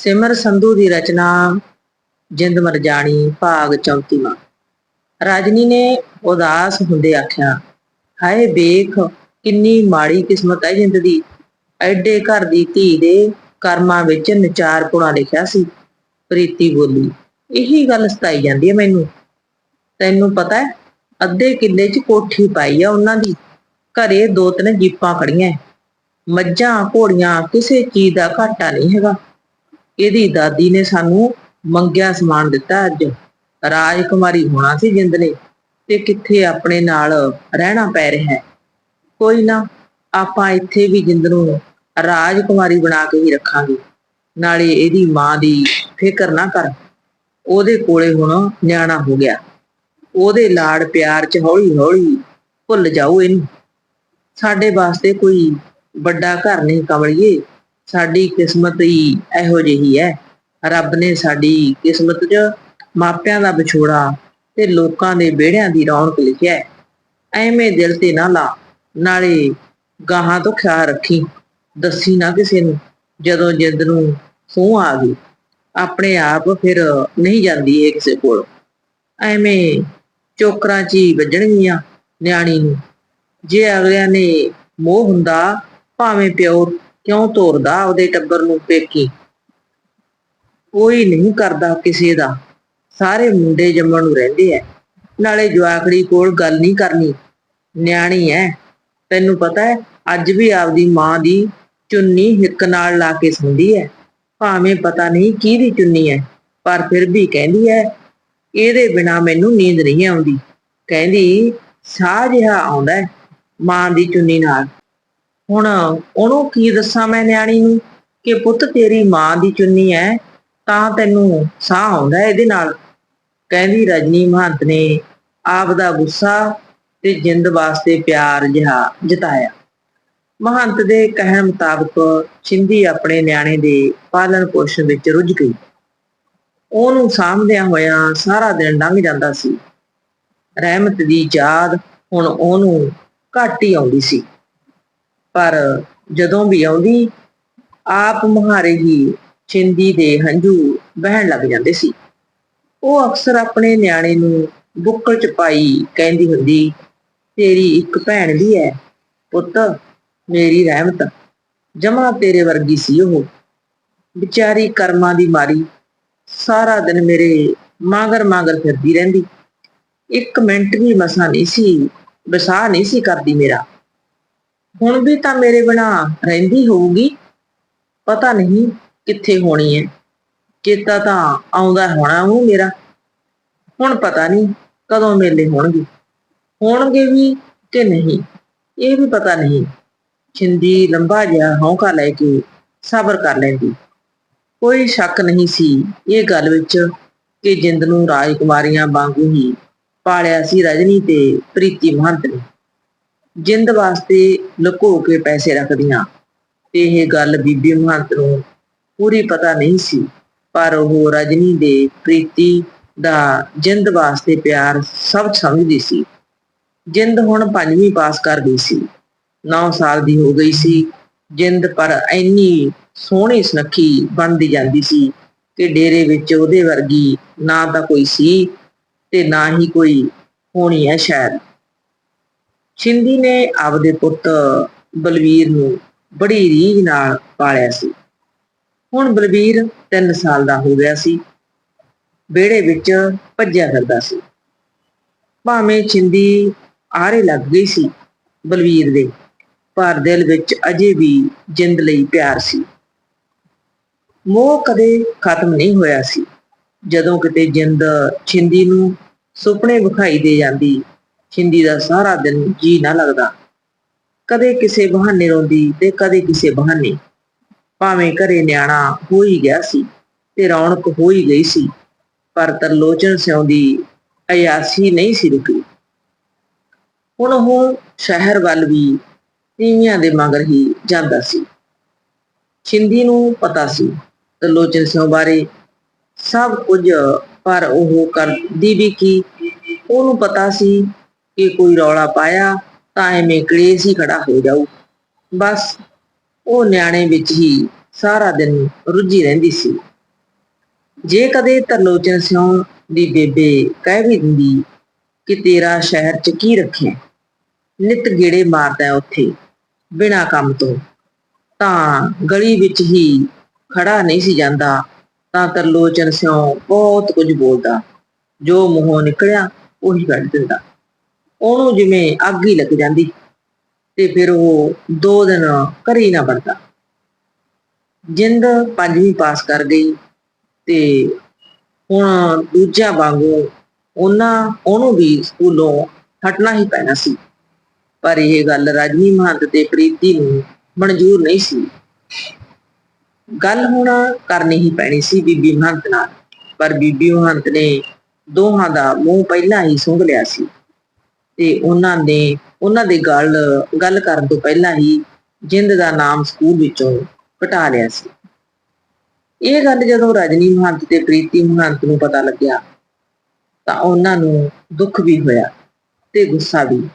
ਸਿਮਰ ਸੰਧੂ ਦੀ ਰਚਨਾ, ਜਿੰਦ ਮਰਜਾਣੀ ਭਾਗ 34ਵਾਂ ਰਾਜਨੀ ਨੇ ਉਦਾਸ ਹੁੰਦੇ ਆਖਿਆ, ਹਾਏ ਵੇਖ, ਕਿੰਨੀ ਮਾੜੀ ਕਿਸਮਤ ਹੈ ਜਿੰਦ ਦੀ। ਐਡੇ ਘਰ ਦੀ ਧੀ ਦੇ ਕਰਮਾਂ ਵਿੱਚ ਨਚਾਰ ਪੁਣਾ ਲਿਖਿਆ ਸੀ। ਪ੍ਰੀਤੀ ਬੋਲੀ, ਇਹੀ ਗੱਲ ਸਤਾਈ ਜਾਂਦੀ ਹੈ ਮੈਨੂੰ। ਤੈਨੂੰ ਪਤਾ ਹੈ, ਅੱਧੇ ਕਿੱਲੇ 'ਚ ਕੋਠੀ ਪਾਈ ਆ ਉਹਨਾਂ ਦੀ। ਘਰੇ ਦੋ ਤਿੰਨ ਜੀਪਾਂ ਖੜੀਆਂ ਮੱਝਾਂ, ਘੋੜੀਆਂ, ਕਿਸੇ ਚੀਜ਼ ਦਾ ਘਾਟਾ ਨਹੀਂ ਹੈਗਾ। ਇਹਦੀ ਦਾਦੀ ਨੇ ਸਾਨੂੰ ਮੰਗਿਆ ਸਮਾਨ ਦਿੱਤਾ ਅੱਜ। ਰਾਜਕੁਮਾਰੀ ਹੋਣਾ ਸੀ ਜਿੰਦ ਨੇ ਤੇ ਕਿੱਥੇ ਆਪਣੇ ਨਾਲ ਰਹਿਣਾ ਪੈ ਰਿਹਾ ਹੈ। ਕੋਈ ਨਾ, ਆਪਾਂ ਇੱਥੇ ਵੀ ਜਿੰਦ ਨੂੰ ਰਾਜਕੁਮਾਰੀ ਬਣਾ ਕੇ ਹੀ ਰੱਖਾਂਗੇ। ਨਾਲੇ ਇਹਦੀ ਮਾਂ ਦੀ ਫਿਕਰ ਨਾ ਕਰ। ਉਹਦੇ ਕੋਲੇ ਹੁਣ ਨਿਆਣਾ ਹੋ ਗਿਆ। ਉਹਦੇ ਲਾੜ ਪਿਆਰ 'ਚ ਹੌਲੀ ਹੌਲੀ ਭੁੱਲ ਜਾਓ ਇਹਨੂੰ। ਸਾਡੇ ਵਾਸਤੇ ਕੋਈ ਵੱਡਾ ਘਰ ਨਹੀਂ ਕਮਲੀਏ। ਸਾਡੀ ਕਿਸਮਤ ਹੀ ਇਹੋ ਜਿਹੀ ਹੈ। ਰੱਬ ਨੇ ਸਾਡੀ ਕਿਸਮਤ 'ਚ ਮਾਪਿਆਂ ਦਾ ਵਿਛੋੜਾ ਤੇ ਲੋਕਾਂ ਦੇ ਵਿਹੜਿਆਂ ਦੀ ਰੌਣਕ ਲਿਖਿਆ ਹੈ। ਐਵੇਂ ਦਿਲ ਤੇ ਨਾ ਲਾ, ਨਾਲੇ ਗਾਹਾਂ ਤੋਂ ਖਿਆਲ ਰੱਖੀ, ਦੱਸੀ ਨਾ ਕਿਸੇ ਨੂੰ, ਜਦੋਂ ਜਿੰਦ ਨੂੰ ਸੂਹ ਆ ਗਈ, ਆਪਣੇ ਆਪ ਫਿਰ ਨਹੀਂ ਜਾਂਦੀ ਇਹ ਕਿਸੇ ਕੋਲ। ਐਵੇਂ ਚੋਕਰਾਂ 'ਚ ਹੀ ਵੱਜਣਗੀਆਂ ਨਿਆਣੀ ਨੂੰ, ਜੇ ਅਗਲਿਆਂ ਨੇ ਮੋਹ ਹੁੰਦਾ ਭਾਵੇਂ ਪਿਓ ਕਿਉਂ ਤੋਰਦਾ ਉਹਦੇ ਟੱਬਰ ਨੂੰ ਪੇਕੀ? ਕੋਈ ਨਹੀਂ ਕਰਦਾ ਕਿਸੇ ਦਾ। ਸਾਰੇ ਮੁੰਡੇ ਜੰਮਣ ਨੂੰ ਰਹਿੰਦੇ ਐ। ਨਾਲੇ ਜਵਾਕੜੀ ਕੋਲ ਗੱਲ ਨਹੀਂ ਕਰਨੀ। ਨਿਆਣੀ ਐ। ਤੈਨੂੰ ਪਤਾ ਹੈ ਅੱਜ ਵੀ ਆਪਦੀ ਮਾਂ ਦੀ ਚੁੰਨੀ ਹਿੱਕ ਨਾਲ ਲਾ ਕੇ ਸੌਂਦੀ ਐ। ਭਾਵੇਂ ਪਤਾ ਨਹੀਂ ਕਿਹਦੀ ਚੁੰਨੀ ਐ, ਪਰ ਫਿਰ ਵੀ ਕਹਿੰਦੀ ਐ, ਇਹਦੇ ਬਿਨਾ ਮੈਨੂੰ ਨੀਂਦ ਨਹੀਂ ਆਉਂਦੀ। ਕਹਿੰਦੀ, ਸਾਹ ਜਿਹਾ ਆਉਂਦਾ ਮਾਂ ਦੀ ਚੁੰਨੀ ਨਾਲ। ਹੁਣ ਉਹਨੂੰ ਕੀ ਦੱਸਾਂ ਮੈਂ ਨਿਆਣੀ ਨੂੰ ਕਿ ਪੁੱਤ ਤੇਰੀ ਮਾਂ ਦੀ ਚੁੰਨੀ ਐ, ਤਾਂ ਤੈਨੂੰ ਸਾਹ ਆਉਂਦਾ ਇਹਦੇ ਨਾਲ। ਕਹਿੰਦੀ ਰਜਨੀ ਮਹੰਤ ਨੇ ਆਪ ਦਾ ਗੁੱਸਾ ਤੇ ਜਿੰਦ ਵਾਸਤੇ ਪਿਆਰ ਜਿਹਾ ਜਤਾਇਆ। ਮਹੰਤ ਦੇ ਕਹਿਣ ਮੁਤਾਬਕ ਛਿੰਦੀ ਆਪਣੇ ਨਿਆਣੇ ਦੇ ਪਾਲਣ ਪੋਸ਼ਣ ਵਿੱਚ ਰੁੱਝ ਗਈ। ਉਹਨੂੰ ਸਾਂਭਦਿਆਂ ਹੋਇਆ ਸਾਰਾ ਦਿਨ ਲੰਘ ਜਾਂਦਾ ਸੀ। ਰਹਿਮਤ ਦੀ ਯਾਦ ਹੁਣ ਉਹਨੂੰ ਘੱਟ ਹੀ ਆਉਂਦੀ ਸੀ। ਪਰ ਜਦੋਂ ਵੀ ਆਉਂਦੀ, ਆਪ ਮੁਹਾਰੇ ਹੀ ਛਿੰਦੀ ਦੇ ਹੰਝੂ ਵਹਿਣ ਲੱਗ ਜਾਂਦੇ ਸੀ। ਉਹ ਅਕਸਰ ਆਪਣੇ ਨਿਆਣੇ ਨੂੰ ਬੁੱਕਲ ਚ ਪਾਈ ਕਹਿੰਦੀ ਹੁੰਦੀ, ਤੇਰੀ ਇੱਕ ਭੈਣ ਵੀ ਹੈ ਪੁੱਤ, ਮੇਰੀ ਰਹਿਮਤ, ਜਮਾ ਤੇਰੇ ਵਰਗੀ ਸੀ ਉਹ। ਵਿਚਾਰੀ ਕਰਮਾਂ ਦੀ ਮਾਰੀ, ਸਾਰਾ ਦਿਨ ਮੇਰੇ ਮਾਂਗਰ ਮਾਂਗਰ ਫਿਰਦੀ ਰਹਿੰਦੀ। ਇੱਕ ਮਿੰਟ ਵੀ ਮਸਾ ਨਹੀਂ ਸੀ ਵਸਾ ਨਹੀਂ ਸੀ ਕਰਦੀ ਮੇਰਾ। ਹੁਣ ਵੀ ਤਾਂ ਮੇਰੇ ਬਿਨਾ ਰਹਿੰਦੀ ਹੋਊਗੀ। ਪਤਾ ਨਹੀਂ ਕਿੱਥੇ ਹੋਣੀ ਹੈ ਚੇਤਾ ਤਾਂ ਆਉਂਦਾ ਹੋਣਾ ਉਹ ਮੇਰਾ। ਹੁਣ ਪਤਾ ਨਹੀਂ ਕਦੋਂ ਮੇਲੇ ਹੋਣਗੇ। ਹੋਣਗੇ ਵੀ ਕਿ ਨਹੀਂ, ਇਹ ਵੀ ਪਤਾ ਨਹੀਂ। ਛਿੰਦੀ ਲੰਬਾ ਜਿਹਾ ਹੌਂਕਾ ਲੈ ਕੇ ਸਬਰ ਕਰ ਲੈਂਦੀ। ਕੋਈ ਸ਼ੱਕ ਨਹੀਂ ਸੀ ਇਹ ਗੱਲ ਵਿੱਚ ਕਿ ਜਿੰਦ ਨੂੰ ਰਾਜਕੁਮਾਰੀਆਂ ਵਾਂਗੂ ਹੀ ਪਾਲਿਆ ਸੀ ਰਜਨੀ ਤੇ ਪ੍ਰੀਤੀ ਮਹੰਤ ਨੇ। ਜਿੰਦ ਵਾਸਤੇ ਲੁਕੋ ਕੇ ਪੈਸੇ ਰੱਖਦੀਆਂ। ਇਹ ਗੱਲ ਬੀਬੀ ਮਹੰਤ ਨੂੰ ਪੂਰੀ ਪਤਾ ਨਹੀਂ ਸੀ, ਪਰ ਉਹ ਰਜਨੀ ਦੇ ਪ੍ਰੀਤੀ ਦਾ ਜਿੰਦ ਵਾਸਤੇ ਪਿਆਰ ਸਭ ਸਮਝਦੀ ਸੀ। ਜਿੰਦ ਹੁਣ ਪੰਜਵੀਂ ਪਾਸ ਕਰ ਗਈ ਸੀ। 9 ਸਾਲ ਦੀ ਹੋ ਗਈ ਸੀ। ਜਿੰਦ ਪਰ ਇੰਨੀ ਸੋਹਣੀ ਸੁਨੱਖੀ ਬਣਦੀ ਜਾਂਦੀ ਸੀ ਕਿ ਡੇਰੇ ਵਿੱਚ ਉਹਦੇ ਵਰਗੀ ਨਾ ਤਾਂ ਕੋਈ ਸੀ ਤੇ ਨਾ ਹੀ ਕੋਈ ਹੋਣੀ ਹੈ ਸ਼ਾਇਦ। ਛਿੰਦੀ ਨੇ ਆਪਦੇ ਪੁੱਤ ਬਲਵੀਰ ਨੂੰ ਬੜੀ ਰੀਝ ਨਾਲ ਪਾਲਿਆ ਸੀ। ਹੁਣ ਬਲਵੀਰ 3 ਸਾਲ ਦਾ ਹੋ ਗਿਆ ਸੀ। ਵਿਹੜੇ ਵਿੱਚ ਭੱਜਿਆ ਫਿਰਦਾ ਸੀ। ਭਾਵੇਂ ਛਿੰਦੀ ਆਰੇ ਲੱਗ ਗਈ ਸੀ ਬਲਵੀਰ ਦੇ, ਪਰ ਦਿਲ ਵਿੱਚ ਅਜੇ ਵੀ ਜਿੰਦ ਲਈ ਪਿਆਰ ਸੀ। ਮੋਹ ਕਦੇ ਖਤਮ ਨਹੀਂ ਹੋਇਆ ਸੀ। ਜਦੋਂ ਕਿਤੇ ਜਿੰਦ ਛਿੰਦੀ ਨੂੰ ਸੁਪਨੇ ਵਿਖਾਈ ਦੇ ਜਾਂਦੀ ਛਿੰਦੀ ਦਾ ਸਾਰਾ ਦਿਨ ਜੀ ਨਾ ਲੱਗਦਾ। ਕਦੇ ਕਿਸੇ ਬਹਾਨੇ ਰੋਂਦੀ ਤੇ ਕਦੇ ਕਿਸੇ ਬਹਾਨੇ। ਭਾਵੇਂ ਘਰੇ ਨਿਆਣਾ ਹੋ ਹੀ ਗਿਆ ਸੀ ਤੇ ਰੌਣਕ ਹੋ ਹੀ ਗਈ ਸੀ, ਪਰ ਤਰਲੋਚਨ ਸਿਉਂ ਦੀ ਅਯਾਸੀ ਨਹੀਂ ਸੀ ਰੁਕੀ। ਹੁਣ ਉਹ ਸ਼ਹਿਰ ਵੱਲ ਵੀ ਤੀਵੀਆਂ ਦੇ ਮਗਰ ਹੀ ਜਾਂਦਾ ਸੀ। ਛਿੰਦੀ ਨੂੰ ਪਤਾ ਸੀ ਤਰਲੋਚਨ ਸਿਉਂ ਬਾਰੇ ਸਭ ਕੁਝ, ਪਰ ਉਹ ਕਰਦੀ ਵੀ ਕੀ? ਉਹਨੂੰ ਪਤਾ ਸੀ ਕਿ ਕੋਈ ਰੌਲਾ ਪਾਇਆ ਤਾਂ ਐਵੇਂ ਕਲੇਸ਼ ਹੀ ਖੜਾ ਹੋ ਜਾਊ। ਬਸ ਉਹ ਨਿਆਣੇ ਵਿੱਚ ਹੀ ਸਾਰਾ ਦਿਨ ਰੁੱਝੀ ਰਹਿੰਦੀ ਸੀ। ਜੇ ਕਦੇ ਤਰਲੋਚਨ ਸਿਉਂ ਦੀ ਬੇਬੇ ਕਹਿ ਵੀ ਦਿੰਦੀ ਕਿ ਤੇਰਾ ਸ਼ਹਿਰ ਚ ਕੀ ਰੱਖਿਆ ਨਿਤ ਗੇੜੇ ਮਾਰਦਾ ਉੱਥੇ, ਬਿਨਾਂ ਕੰਮ ਤੋਂ, ਤਾਂ ਗਲੀ ਵਿੱਚ ਹੀ ਖੜਾ ਨਹੀਂ ਸੀ ਜਾਂਦਾ, ਤਾਂ ਤਰਲੋਚਨ ਸਿਉਂ ਬਹੁਤ ਕੁਝ ਬੋਲਦਾ, ਜੋ ਮੂੰਹੋਂ ਨਿਕਲਿਆ ਉਹੀ ਕੱਢ ਦਿੰਦਾ। ਉਹਨੂੰ ਜਿਵੇਂ ਅੱਗ ਹੀ ਲੱਗ ਜਾਂਦੀ ਤੇ ਫਿਰ ਉਹ ਦੋ ਦਿਨ ਘਰੇ ਨਾ ਵਰਦਾ ਜਿੰਦ ਪੰਜਵੀਂ ਪਾਸ ਕਰ ਗਈ ਤੇ ਹੁਣ ਦੂਜਿਆਂ ਵਾਂਗੂ ਉਹਨਾਂ, ਉਹਨੂੰ ਵੀ ਸਕੂਲੋਂ ਹਟਣਾ ਹੀ ਪੈਣਾ ਸੀ। ਪਰ ਇਹ ਗੱਲ ਰਜਨੀ ਮਹੰਤ ਤੇ ਪ੍ਰੀਤੀ ਨੂੰ ਮਨਜ਼ੂਰ ਨਹੀਂ ਸੀ। ਗੱਲ ਹੁਣ ਕਰਨੀ ਹੀ ਪੈਣੀ ਸੀ ਬੀਬੀ ਮਹੰਤ ਨਾਲ, ਪਰ ਬੀਬੀ ਮਹੰਤ ਨੇ ਦੋਹਾਂ ਦਾ ਮੂੰਹ ਪਹਿਲਾਂ ਹੀ ਸੁੰਘ ਲਿਆ ਸੀ। ਤੇ ਉਹਨਾਂ ਨੇ, ਉਹਨਾਂ ਦੇ ਗੱਲ ਗੱਲ ਕਰਨ ਤੋਂ ਪਹਿਲਾਂ ਹੀ ਜਿੰਦ ਦਾ ਨਾਮ ਸਕੂਲ ਵਿੱਚੋਂ ਘਟਾ ਲਿਆ ਸੀ। ਇਹ ਗੱਲ ਜਦੋਂ ਰਜਨੀ ਮਹੰਤ ਤੇ ਪ੍ਰੀਤੀ ਮਹੰਤ ਨੂੰ ਪਤਾ ਲੱਗਿਆ, ਤਾਂ ਉਹਨਾਂ ਨੂੰ ਦੁੱਖ ਵੀ ਹੋਇਆ ਤੇ ਗੁੱਸਾ ਵੀ।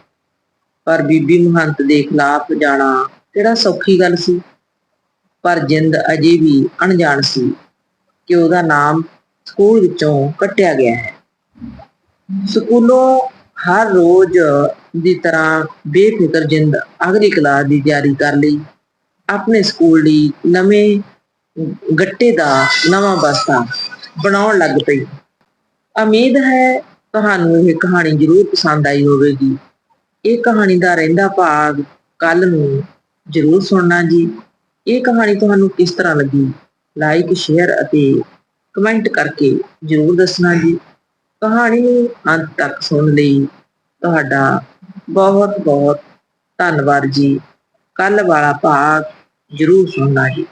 ਪਰ ਬੀਬੀ ਮਹੰਤ ਦੇ ਖਿਲਾਫ ਜਾਣਾ ਕਿਹੜਾ ਸੌਖੀ ਗੱਲ ਸੀ? ਪਰ ਜਿੰਦ ਅਜੇ ਵੀ ਅਣਜਾਣ ਸੀ ਕਿ ਉਹਦਾ ਨਾਮ ਸਕੂਲ ਵਿੱਚੋਂ ਕੱਟਿਆ ਗਿਆ ਹੈ। ਸਕੂਲੋਂ ਹਰ ਰੋਜ਼ ਦੀ ਤਰ੍ਹਾਂ ਬੇਫਿਕਰ ਜਿੰਦ ਅਗਲੀ ਕਲਾਸ ਦੀ ਤਿਆਰੀ ਕਰ ਲਈ। ਆਪਣੇ ਸਕੂਲ ਲਈ ਨਵੇਂ ਗੱਟੇ ਦਾ ਨਵਾਂ ਬਸਤਾ ਬਣਾਉਣ ਲੱਗ ਪਈ। ਉਮੀਦ ਹੈ ਤੁਹਾਨੂੰ ਇਹ ਕਹਾਣੀ ਜ਼ਰੂਰ ਪਸੰਦ ਆਈ ਹੋਵੇਗੀ। ਇਹ ਕਹਾਣੀ ਦਾ ਰਹਿੰਦਾ ਭਾਗ ਕੱਲ ਨੂੰ ਜ਼ਰੂਰ ਸੁਣਨਾ ਜੀ। ਇਹ ਕਹਾਣੀ ਤੁਹਾਨੂੰ ਕਿਸ ਤਰ੍ਹਾਂ ਲੱਗੀ? ਲਾਈਕ, ਸ਼ੇਅਰ ਅਤੇ ਕਮੈਂਟ ਕਰਕੇ ਜ਼ਰੂਰ ਦੱਸਣਾ ਜੀ। ਕਹਾਣੀ ਨੂੰ ਅੰਤ ਤੱਕ ਸੁਣ ਲਈ। ਤੁਹਾਡਾ ਬਹੁਤ ਬਹੁਤ ਧੰਨਵਾਦ ਜੀ। ਕੱਲ ਵਾਲਾ ਭਾਗ ਜ਼ਰੂਰ ਸੁਣਨਾ ਜੀ।